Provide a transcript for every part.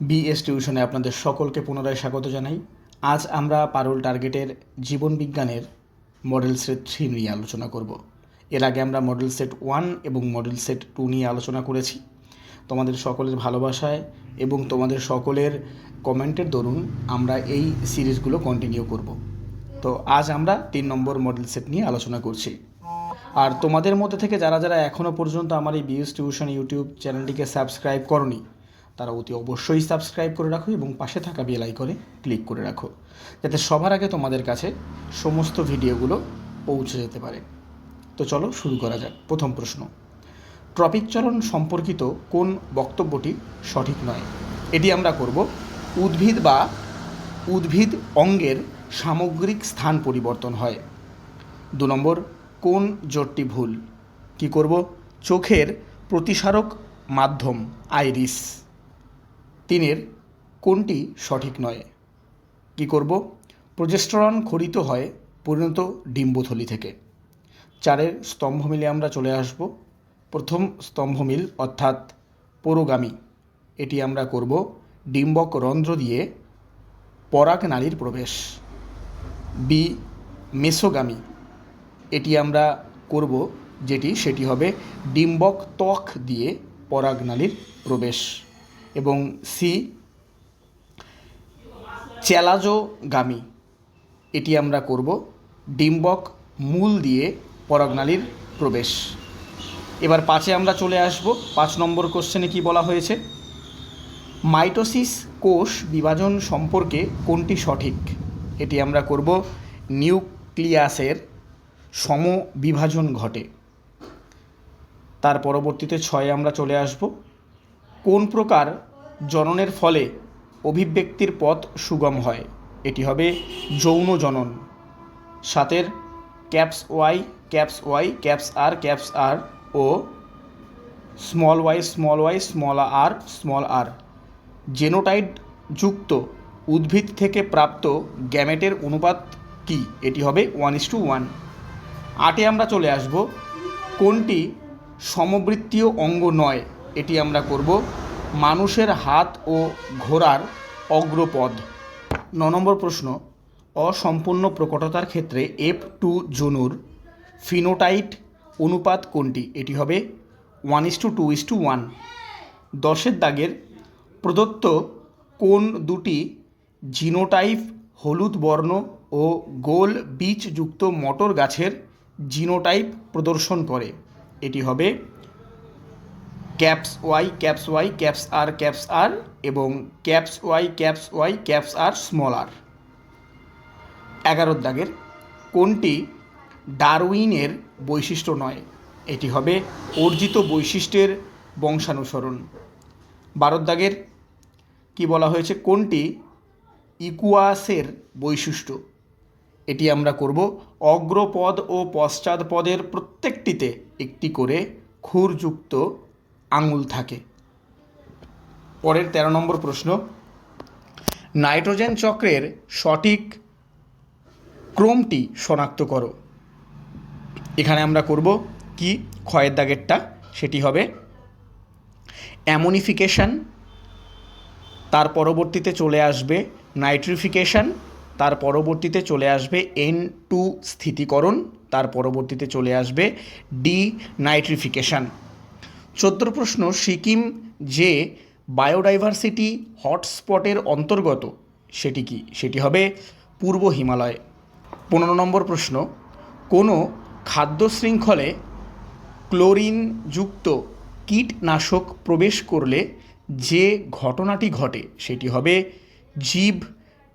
BS টিউশনে আপনাদের সকলকে পুনরায় স্বাগত জানাই। আজ আমরা পারুল টার্গেটের জীবন বিজ্ঞানের মডেল সেট থ্রি নিয়ে আলোচনা করব। এর আগে আমরা মডেল সেট ওয়ান এবং মডেল সেট টু নিয়ে আলোচনা করেছি। তোমাদের সকলের ভালোবাসায় এবং তোমাদের সকলের কমেন্টের দরুন আমরা এই সিরিজগুলো কন্টিনিউ করব। তো আজ আমরা তিন নম্বর মডেল সেট নিয়ে আলোচনা করছি। আর তোমাদের মধ্যে থেকে যারা যারা এখনও পর্যন্ত আমার এই বিএস টিউশন ইউটিউব চ্যানেলটিকে সাবস্ক্রাইব করনি তারা অতি অবশ্যই সাবস্ক্রাইব করে রাখো এবং পাশে থাকা বেল আইকনে ক্লিক করে রাখো, যাতে সবার আগে তোমাদের কাছে সমস্ত ভিডিওগুলো পৌঁছে যেতে পারে। তো চলো শুরু করা যাক। প্রথম প্রশ্ন, ট্রপিক চলন সম্পর্কিত কোন বক্তব্যটি সঠিক নয়? এটি আমরা করব উদ্ভিদ বা উদ্ভিদ অঙ্গের সামগ্রিক স্থান পরিবর্তন হয়। দু নম্বর, কোন জোটটি ভুল? কি করব? চোখের প্রতিসারক মাধ্যম, আইরিস। তিনের কোনটি সঠিক নয়? কি করব? প্রজেস্টরন খরিত হয় পরিণত ডিম্বথলি থেকে। চারের স্তম্ভ মিলে আমরা চলে আসব। প্রথম স্তম্ভ মিল অর্থাৎ পুরোগামী। এটি আমরা করব ডিম্বক রন্ধ্র দিয়ে পরাগ নালীর প্রবেশ। B, mesogamy. এটি আমরা করব যেটি সেটি হবে ডিম্বক ত্বক দিয়ে পরাগনালীর প্রবেশ। এবং সি চ্যালাজোগামী এটি আমরা করব ডিম্বক মূল দিয়ে পরাগনালীর প্রবেশ। এবার পাঁচে আমরা চলে আসব। পাঁচ নম্বর কোশ্চেনে কি বলা হয়েছে? মাইটোসিস কোষ বিভাজন সম্পর্কে কোনটি সঠিক? এটি আমরা করব নিউক্লিয়াসের সম বিভাজন ঘটে। তার পরবর্তীতে ছয়ে আমরা চলে আসব। কোন প্রকার জননের ফলে অভিব্যক্তির পথ সুগম হয়? এটি হবে যৌন জনন। সাতের caps Y caps Y, caps R caps R ও small Y small Y, small R small R. Genotype যুক্ত উদ্ভিদ থেকে প্রাপ্ত গ্যামেটের অনুপাত কি? এটি হবে ওয়ান ইস টু ওয়ান। আটে আমরা চলে আসব। কোনটি সমবৃত্তীয় অঙ্গ নয়? এটি আমরা করব মানুষের হাত ও ঘোড়ার অগ্রপদ ন নম্বর প্রশ্ন, অসম্পূর্ণ প্রকটতার ক্ষেত্রে এফ টু জনুর ফিনোটাইট অনুপাত কোনটি? এটি হবে one is two two is two one. দশের দাগের প্রদত্ত কোন দুটি জিনোটাইপ হলুদ বর্ণ ও গোল বীজযুক্ত মটর গাছের জিনোটাইপ প্রদর্শন করে? এটি হবে caps Y caps Y, caps R caps R এবং caps Y caps Y, caps R small R এগারোর দাগের, কোনটি ডারউইনের বৈশিষ্ট্য নয়? এটি হবে অর্জিত বৈশিষ্ট্যের বংশানুসরণ। বারোর দাগের, কি বলা হয়েছে? কোনটি ইকুয়াসের বৈশিষ্ট্য? এটি আমরা করব অগ্রপদ ও পশ্চাৎপদের প্রত্যেকটিতে একটি করে খুরযুক্ত আঙুল থাকে। পরের তেরো নম্বর প্রশ্ন, নাইট্রোজেন চক্রের সঠিক ক্রমটি শনাক্ত করো। এখানে আমরা করব কি? ক্ষয়ের দাগেরটা, সেটি হবে অ্যামোনিফিকেশন, তার পরবর্তীতে চলে আসবে নাইট্রিফিকেশন, তার পরবর্তীতে চলে আসবে এন টু স্থিতিকরণ, তার পরবর্তীতে চলে আসবে ডি নাইট্রিফিকেশন। চোদ্দ প্রশ্ন, সিকিম যে বায়োডাইভার্সিটি হটস্পটের অন্তর্গত, সেটি কি? সেটি হবে পূর্ব হিমালয়। পনেরো নম্বর প্রশ্ন, কোনো খাদ্য শৃঙ্খলে ক্লোরিনযুক্ত কীটনাশক প্রবেশ করলে যে ঘটনাটি ঘটে, সেটি হবে জীব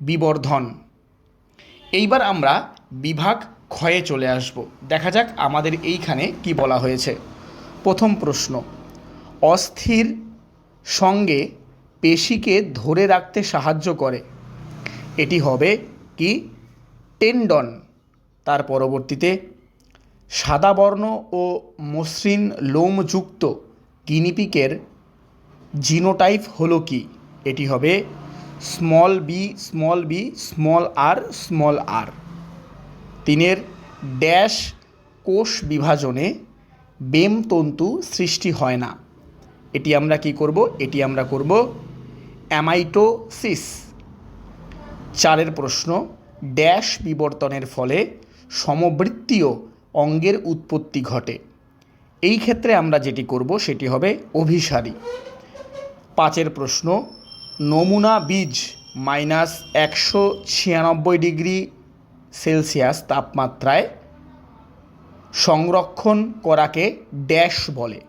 বিবর্ধন। এইবার আমরা বিভাগ ক্ষয়ে চলে আসব। দেখা যাক আমাদের এইখানে কি বলা হয়েছে। প্রথম প্রশ্ন, অস্থির সঙ্গে পেশিকে ধরে রাখতে সাহায্য করে। এটি হবে কি? টেন্ডন। তার পরবর্তীতে, সাদা বর্ণ ও মসৃণ লোমযুক্ত গিনিপিকের জিনোটাইপ হলো কি? এটি হবে small B small B, small R small R. তিনের ড্যাশ কোষ বিভাজনে বেম তন্তু সৃষ্টি হয় না। এটি আমরা কি করব? এটি আমরা করব অ্যামাইটোসিস। চারের প্রশ্ন, ড্যাশ বিবর্তনের ফলে সমবৃত্তীয় অঙ্গের উৎপত্তি ঘটে। এই ক্ষেত্রে আমরা যেটি করব সেটি হবে অভিসারী। পাঁচের প্রশ্ন, নমুনা বীজ মাইনাস একশো ছিয়ানব্বই ডিগ্রি সেলসিয়াস তাপমাত্রায় সংরক্ষণ করাকে ড্যাশ বলে।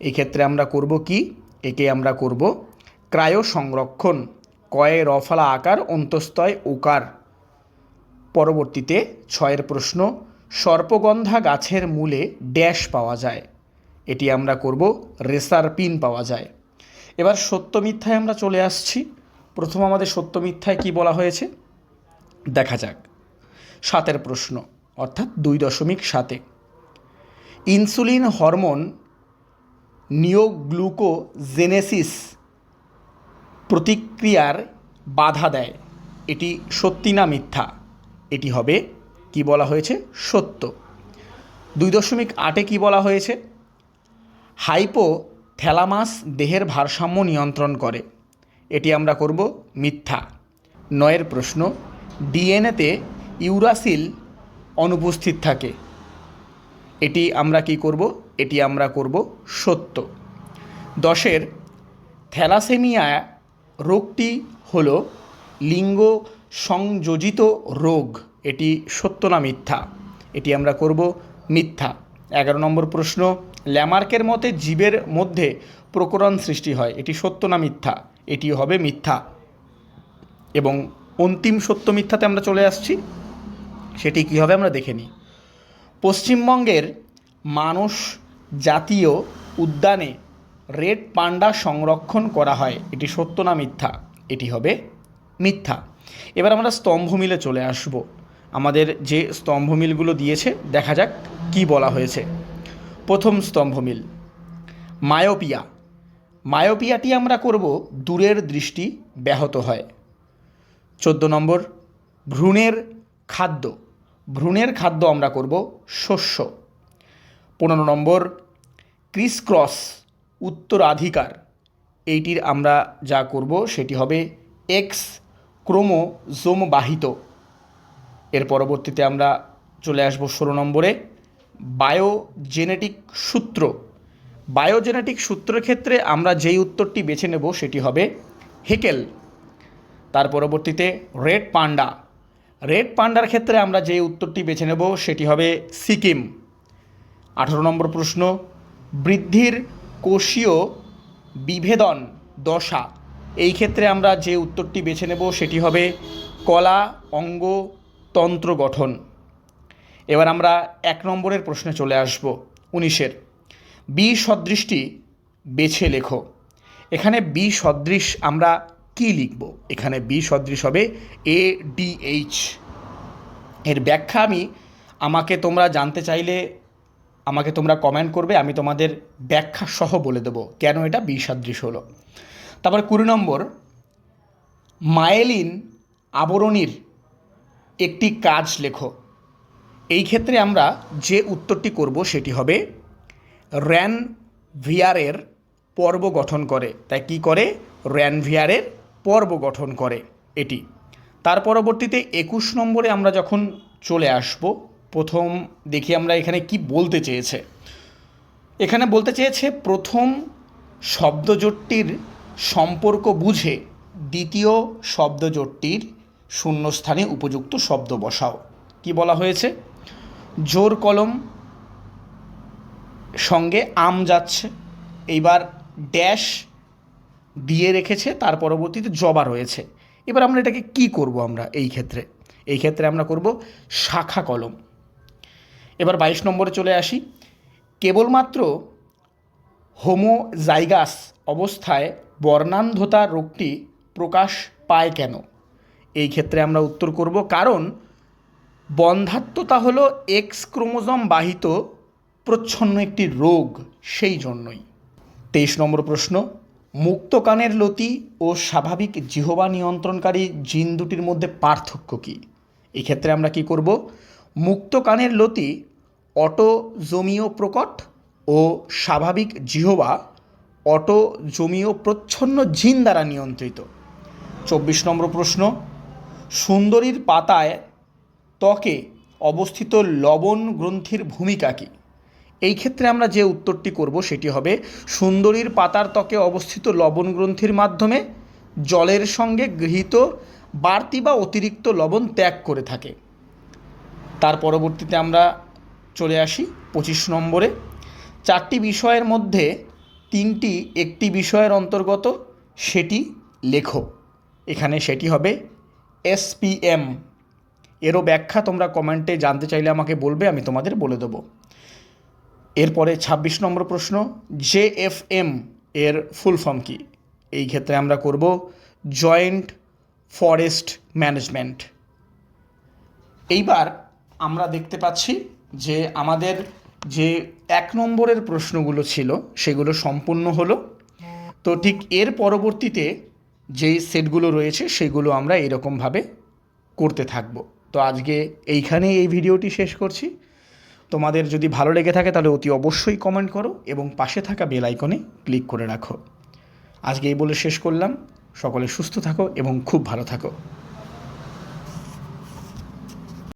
এই ক্ষেত্রে আমরা করব কি? একে আমরা করব ক্রায়ো সংরক্ষণ কয়ে রফালা আকার অন্তস্তয় ওকার পরবর্তীতে ছয়ের প্রশ্ন, সর্পগন্ধা গাছের মূলে ড্যাশ পাওয়া যায়। এটি আমরা করব রেসার পিন পাওয়া যায়। এবার সত্য মিথ্যায় আমরা চলে আসছি। প্রথম আমাদের সত্য মিথ্যায় কি বলা হয়েছে? দেখা যাক। সাতের প্রশ্ন, অর্থাৎ দুই দশমিক সাতে। ইনসুলিন হরমোন নিওগ্লুকোজেনেসিস প্রতিক্রিয়ার বাধা দেয়। এটি সত্যি না মিথ্যা? এটি হবে কি বলা হয়েছে? সত্য। দুই দশমিক আটে কি বলা হয়েছে? হাইপো থ্যালামাস দেহের ভারসাম্য নিয়ন্ত্রণ করে। এটি আমরা করব মিথ্যা। নয়ের প্রশ্ন ডিএনএতে ইউরাসিল অনুপস্থিত থাকে। এটি আমরা কি করব? এটি আমরা করব সত্য। দশের, থ্যালাসেমিয়া রোগটি হল লিঙ্গ সংযোজিত রোগ। এটি সত্য না মিথ্যা? এটি আমরা করব মিথ্যা। এগারো নম্বর প্রশ্ন, ল্যামার্কের মতে জীবের মধ্যে প্রকরণ সৃষ্টি হয়। এটি সত্য না মিথ্যা? এটি হবে মিথ্যা। এবং অন্তিম সত্য মিথ্যাতে আমরা চলে আসছি। সেটি কী হবে? আমরা দেখে নিই। পশ্চিমবঙ্গের মানুষ জাতীয় উদ্যানে রেড পান্ডা সংরক্ষণ করা হয়। এটি সত্য না মিথ্যা? এটি হবে মিথ্যা। এবার আমরা স্তম্ভ মিলে চলে আসব। আমাদের যে স্তম্ভ মিলগুলো দিয়েছে, দেখা যাক কি বলা হয়েছে। প্রথম স্তম্ভ মিল মায়োপিয়া। মায়োপিয়াটি আমরা করব দূরের দৃষ্টি ব্যাহত হয়। চোদ্দ নম্বর, ভ্রূণের খাদ্য। ভ্রূণের খাদ্য আমরা করব শস্য। পনেরো নম্বর, ক্রিস ক্রস উত্তরাধিকার। এইটির আমরা যা করব সেটি হবে এক্স ক্রোমোজোম বাহিত এর পরবর্তীতে আমরা চলে আসব ষোলো নম্বরে, বায়োজেনেটিক সূত্র। বায়োজেনেটিক সূত্রের ক্ষেত্রে আমরা যেই উত্তরটি বেছে নেব সেটি হবে হেকেল। তার পরবর্তীতে রেড পান্ডা। রেড পান্ডার ক্ষেত্রে আমরা যে উত্তরটি বেছে নেব, সেটি হবে সিকিম। আঠারো নম্বর প্রশ্ন, বৃদ্ধির কোষীয় বিভেদন দশা। এই ক্ষেত্রে আমরা যে উত্তরটি বেছে নেব, সেটি হবে কলা অঙ্গ তন্ত্র গঠন। এবার আমরা এক নম্বরের প্রশ্নে চলে আসব, উনিশের। বি সদৃশটি বেছে লেখো। এখানে বি সদৃশ আমরা কি লিখব? এখানে বি সদৃশ হবে এ ডি এইচ এর ব্যাখ্যা আমি, আমাকে তোমরা জানতে চাইলে, আমাকে তোমরা কমেন্ট করবে, আমি তোমাদের ব্যাখ্যা সহ বলে দেবো কেন এটা বি হলো। তারপর কুড়ি নম্বর, মায়েলিন আবরণীর একটি কাজ লেখো। এই ক্ষেত্রে আমরা যে উত্তরটি করব সেটি হবে র্যান ভিয়ারের পর্ব গঠন করে। তাই কি করে? র্যান ভিয়ারের পর্ব গঠন করে এটি। তার পরবর্তীতে একুশ নম্বরে আমরা যখন চলে আসব, প্রথম দেখি আমরা এখানে কি বলতে চেয়েছে। এখানে বলতে চেয়েছে, প্রথম শব্দজোটটির সম্পর্ক বুঝে দ্বিতীয় শব্দজোটটির শূন্যস্থানে উপযুক্ত শব্দ বসাও। কি বলা হয়েছে? জোর কলম সঙ্গে আম যাচ্ছে, এইবার ড্যাশ দিয়ে রেখেছে, তার পরবর্তীতে জবা রয়েছে। এবার আমরা এটাকে কি করব আমরা এই ক্ষেত্রে? এই ক্ষেত্রে আমরা করব শাখা কলম। এবার বাইশ নম্বরে চলে আসি। কেবলমাত্র হোমোজাইগাস অবস্থায় বর্ণান্ধতা রোগটি প্রকাশ পায় কেন? এই ক্ষেত্রে আমরা উত্তর করব, কারণ বন্ধাত্মতা হলো এক্স ক্রোমোজম বাহিত প্রচ্ছন্ন একটি রোগ, সেই জন্যই। তেইশ নম্বর প্রশ্ন মুক্ত কানের লতি ও স্বাভাবিক জিহবা নিয়ন্ত্রণকারী জিন দুটির মধ্যে পার্থক্য কী? এক্ষেত্রে আমরা কি করব? মুক্ত কানের লতি অটোজোমীয় প্রকট ও স্বাভাবিক জিহবা অটোজমীয় প্রচ্ছন্ন জিন দ্বারা নিয়ন্ত্রিত। চব্বিশ নম্বর প্রশ্ন, সুন্দরীর পাতায় ত্বকে অবস্থিত লবণ গ্রন্থির ভূমিকা কী? এই ক্ষেত্রে আমরা যে উত্তরটি করব সেটি হবে, সুন্দরীর পাতার ত্বকে অবস্থিত লবণ গ্রন্থির মাধ্যমে জলের সঙ্গে গৃহীত বাড়তি বা অতিরিক্ত লবণ ত্যাগ করে থাকে। তার পরবর্তীতে আমরা চলে আসি পঁচিশ নম্বরে। চারটি বিষয়ের মধ্যে তিনটি একটি বিষয়ের অন্তর্গত, সেটি লেখো। এখানে সেটি হবে এসপিএম। এরও ব্যাখ্যা তোমরা কমেন্টে জানতে চাইলে আমাকে বলবে, আমি তোমাদের বলে দেবো। এরপরে ২৬ নম্বর প্রশ্ন জেএফএম এর ফুল ফর্ম কি? এই ক্ষেত্রে আমরা করব জয়েন্ট ফরেস্ট ম্যানেজমেন্ট এইবার আমরা দেখতে পাচ্ছি যে আমাদের যে এক নম্বরের প্রশ্নগুলো ছিল, সেগুলো সম্পূর্ণ হলো। তো ঠিক এর পরবর্তীতে যেই সেটগুলো রয়েছে, সেগুলো আমরা এরকমভাবে করতে থাকব। তো আজকে এইখানেই এই ভিডিওটি শেষ করছি। তোমাদের যদি ভালো লেগে থাকে তাহলে অতি অবশ্যই কমেন্ট করো এবং পাশে থাকা বেল আইকনে ক্লিক করে রাখো। আজকে এই বলে শেষ করলাম। সকলে সুস্থ থাকো এবং খুব ভালো থাকো।